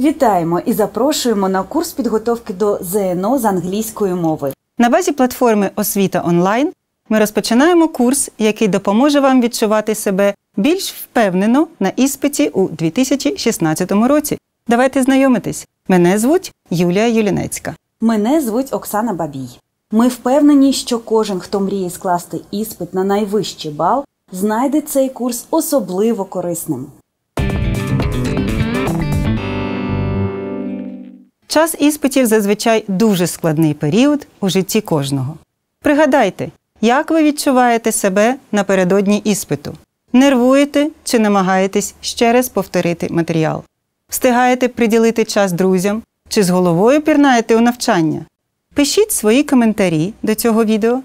Вітаємо і запрошуємо на курс підготовки до ЗНО з англійської мови. На базі платформи Освіта онлайн ми розпочинаємо курс, який допоможе вам відчувати себе більш впевнено на іспиті у 2016 році. Давайте знайомитись. Мене звуть Юлія Юлінецька. Мене звуть Оксана Бабій. Ми впевнені, що кожен, хто мріє скласти іспит на найвищий бал, знайде цей курс особливо корисним. Час іспитів зазвичай дуже складний період у житті кожного. Пригадайте, як ви відчуваєте себе напередодні іспиту? Нервуєте чи намагаєтесь ще раз повторити матеріал? Встигаєте приділити час друзям чи з головою пірнаєте у навчання? Пишіть свої коментарі до цього відео,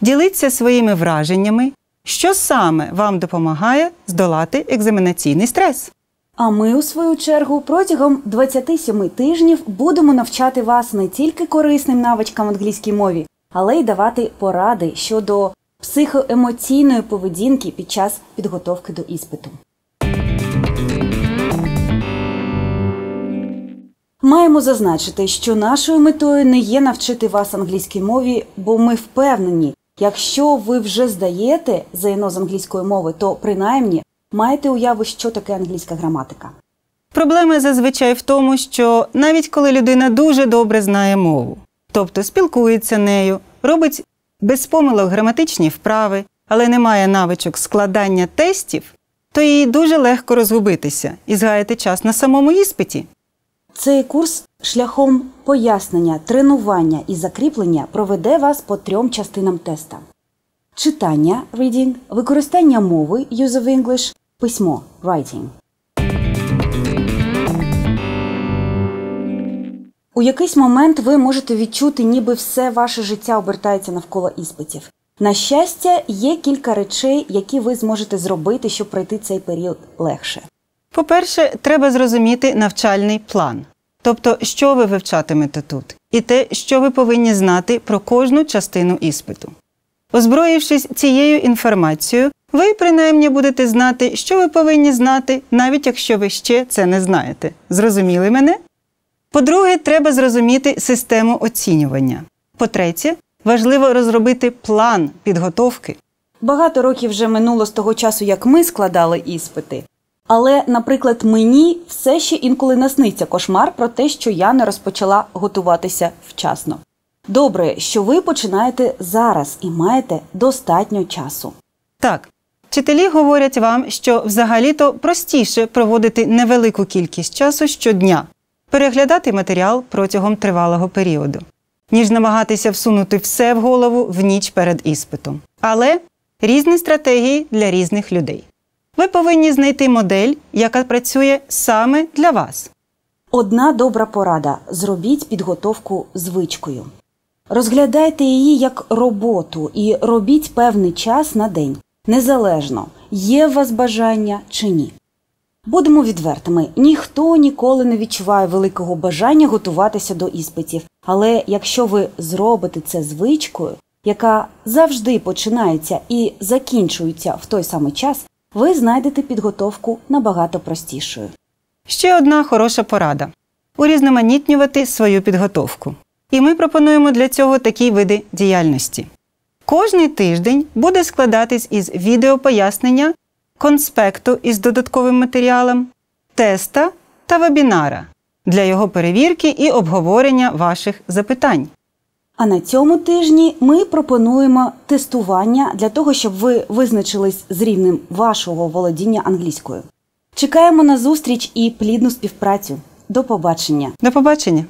діліться своїми враженнями, що саме вам допомагає здолати екзаменаційний стрес. А ми, у свою чергу, протягом 27 тижнів будемо навчати вас не тільки корисним навичкам англійській мові, але й давати поради щодо психоемоційної поведінки під час підготовки до іспиту. Маємо зазначити, що нашою метою не є навчити вас англійській мові, бо ми впевнені, якщо ви вже здаєте ЗНО з англійської мови, то принаймні маєте уяву, що таке англійська граматика. Проблема зазвичай в тому, що навіть коли людина дуже добре знає мову, тобто спілкується нею, робить без помилок граматичні вправи, але не має навичок складання тестів, то їй дуже легко розгубитися і згаяти час на самому іспиті. Цей курс шляхом пояснення, тренування і закріплення проведе вас по трьом частинам теста: читання reading, використання мови use of English, письмо writing. У якийсь момент ви можете відчути, ніби все ваше життя обертається навколо іспитів. На щастя, є кілька речей, які ви зможете зробити, щоб пройти цей період легше. По-перше, треба зрозуміти навчальний план, тобто, що ви вивчатимете тут, і те, що ви повинні знати про кожну частину іспиту. Озброївшись цією інформацією, ви принаймні будете знати, що ви повинні знати, навіть якщо ви ще це не знаєте. Зрозуміли мене? По-друге, треба зрозуміти систему оцінювання. По-третє, важливо розробити план підготовки. Багато років вже минуло з того часу, як ми складали іспити. Але, наприклад, мені все ще інколи насниться кошмар про те, що я не розпочала готуватися вчасно. Добре, що ви починаєте зараз і маєте достатньо часу. Так, вчителі говорять вам, що взагалі-то простіше проводити невелику кількість часу щодня, переглядати матеріал протягом тривалого періоду, ніж намагатися всунути все в голову в ніч перед іспитом. Але різні стратегії для різних людей. Ви повинні знайти модель, яка працює саме для вас. Одна добра порада зробіть підготовку звичкою. Розглядайте її як роботу і робіть певний час на день, незалежно, є у вас бажання чи ні. Будемо відвертими, ніхто ніколи не відчуває великого бажання готуватися до іспитів, але якщо ви зробите це звичкою, яка завжди починається і закінчується в той самий час, ви знайдете підготовку набагато простішою. Ще одна хороша порада урізноманітнювати свою підготовку. І ми пропонуємо для цього такі види діяльності. Кожний тиждень буде складатись із відеопояснення, конспекту із додатковим матеріалом, теста та вебінара для його перевірки і обговорення ваших запитань. А на цьому тижні ми пропонуємо тестування для того, щоб ви визначились з рівнем вашого володіння англійською. Чекаємо на зустріч і плідну співпрацю. До побачення! До побачення!